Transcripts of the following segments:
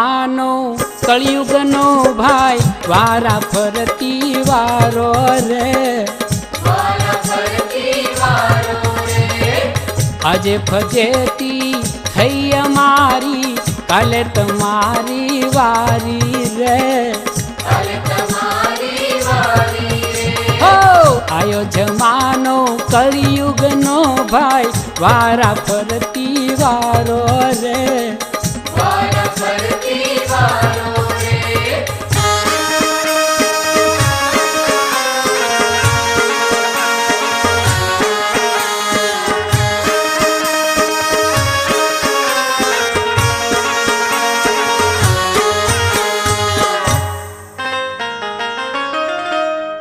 જમાનો કળિયુગનો ભાઈ, વારા ફરતી વારો રે. આજે ફજેતી થઈ અમારી, કાલે તમારી વારી રે. આયો જમાનો, કળિયુગનો ભાઈ, વારા ફરતી વારો રે.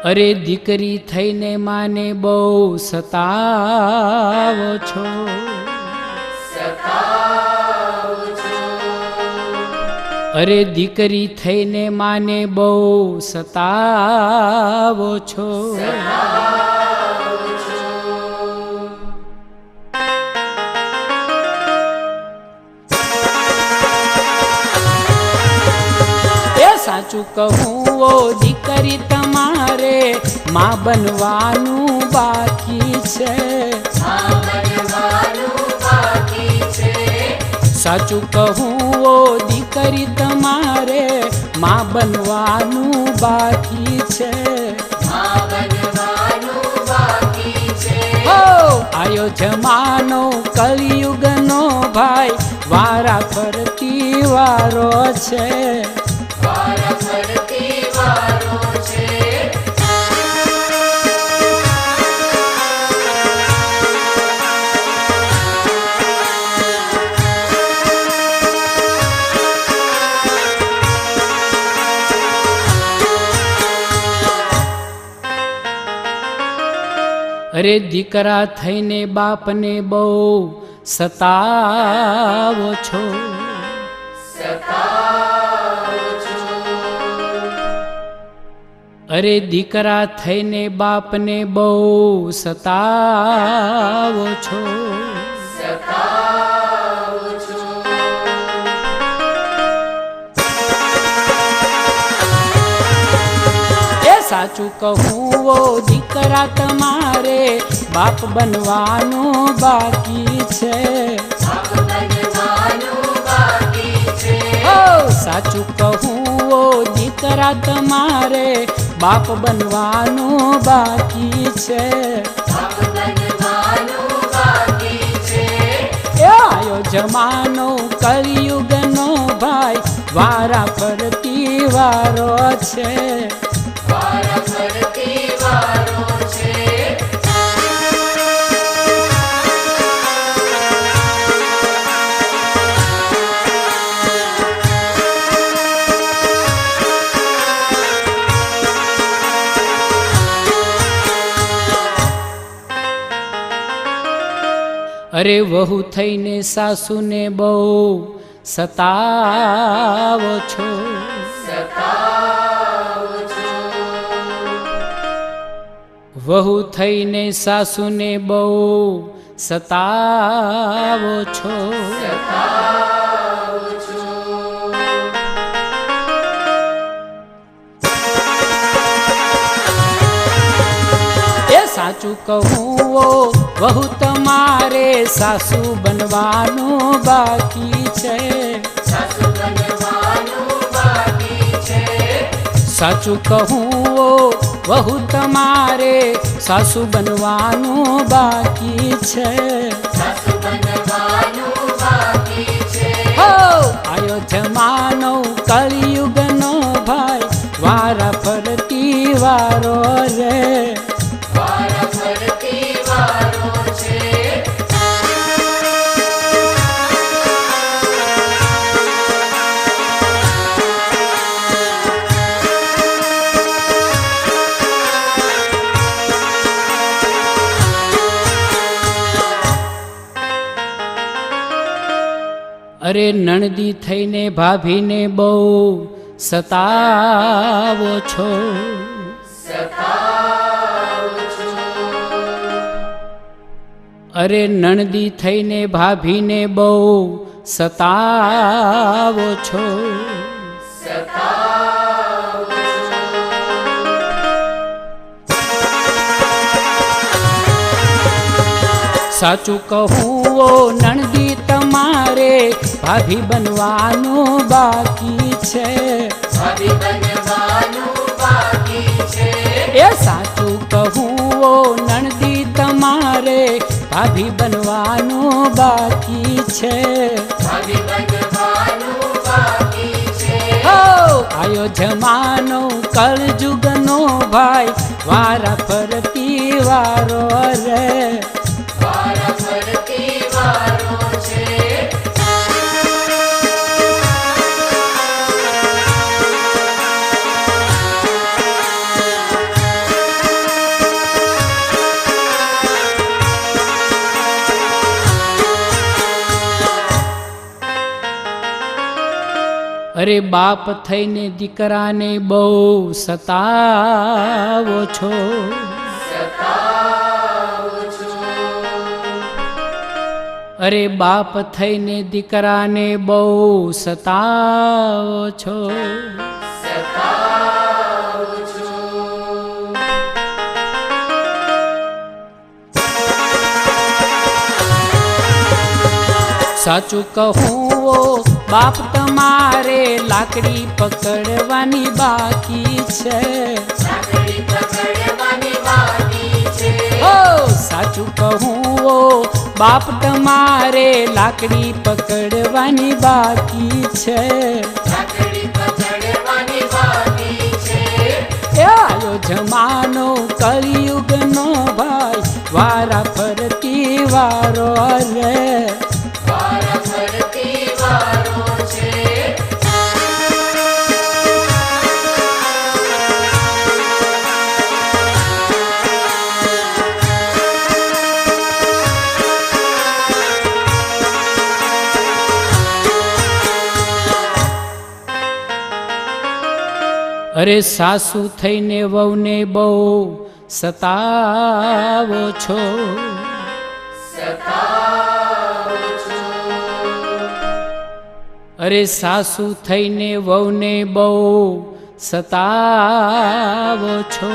અરે દીકરી થઈને માને બહુ સતાવો છો. અરે દીકરી થઈને માને બહુ સતાવો છો. એ સાચું કહું ઓ દીકરી તમારે માં બનવાનું બાકી છે. સાચું કહું ઓ દીકરી, તમારે માં બનવાનું બાકી છે. આયો જમાનો, કલયુગનો ભાઈ, વારા ફરતી વારો છે. અરે દીકરા થઈને બાપને બહુ સતાવો છો. અરે દીકરા થઈને બાપને બહુ સતાવો છો. સાચું કહું ઓ દીકરા તમારે બાપ બનવાનું બાકી છે. ઓ સાચું કહું ઓ દીકરા તમારે બાપ બનવાનું બાકી છે. આયો જમાનો કલયુગનો ભાઈ વારા ફરતી વારો છે. અરે વહુ થઈને સાસુને બહુ સતાવો છો. વહુ થઈને સાસુને બહુ સતાવો છો. એ સાચું કહું વહુ તમારે સાસુ બનવાનું બાકી છે. સાચું કહું વહુ તમારે સાસુ બનવાનું બાકી છે. આયો જમાનો, કળિયુગનો ભાઈ, વારા ફરતી વારો અરે નણદી થઈને ભાભીને બહુ સતાવો છો. અરે નણદી થઈને ભાભીને બહુ સતાવો છો. સાચું કહું ઓ નણદી તમારે ભાભી બનવાનું બાકી છે. ભાભી બનવાનું બાકી છે. એ સાચું કહું ઓ નણદી તમારે ભાભી બનવાનું બાકી છે. ભાભી બનવાનું બાકી હો આયો જમાનો કળજુગનો ભાઈ વારા ફરતી વારો રે. અરે બાપ થઈને દીકરાને બહુ સતાવો છો. અરે બાપ થઈને દીકરાને બહુ સતાવો છો. સાચું કહું બાપ તમારે લાકડી પકડવાની બાકી છે. સાચું કહું ઓ બાપ તમારે લાકડી પકડવાની બાકી છે. આયો જમાનો કળિયુગનો ભાઈ વારા ફરતી વારો રે અરે સાસુ થઈને વહુને બહુ સતાવો છો. અરે સાસુ થઈને વહુને બહુ સતાવો છો.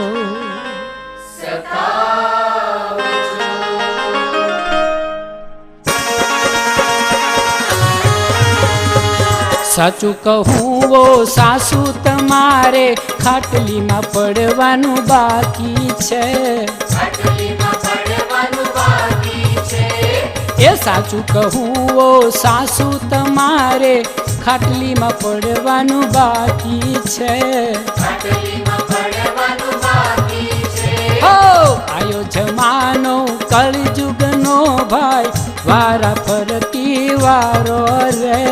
સાચું કહું ઓ સાસુ તમારે ખાટલીમાં પડવાનું બાકી છે. એ સાચું કહું ઓ સાસુ તમારે ખાટલીમાં પડવાનું બાકી છે. ખાટલીમાં પડવાનું બાકી છે. હો આયો જમાનો કળજુગનો ભાઈ વારા ફરતી વારો રે.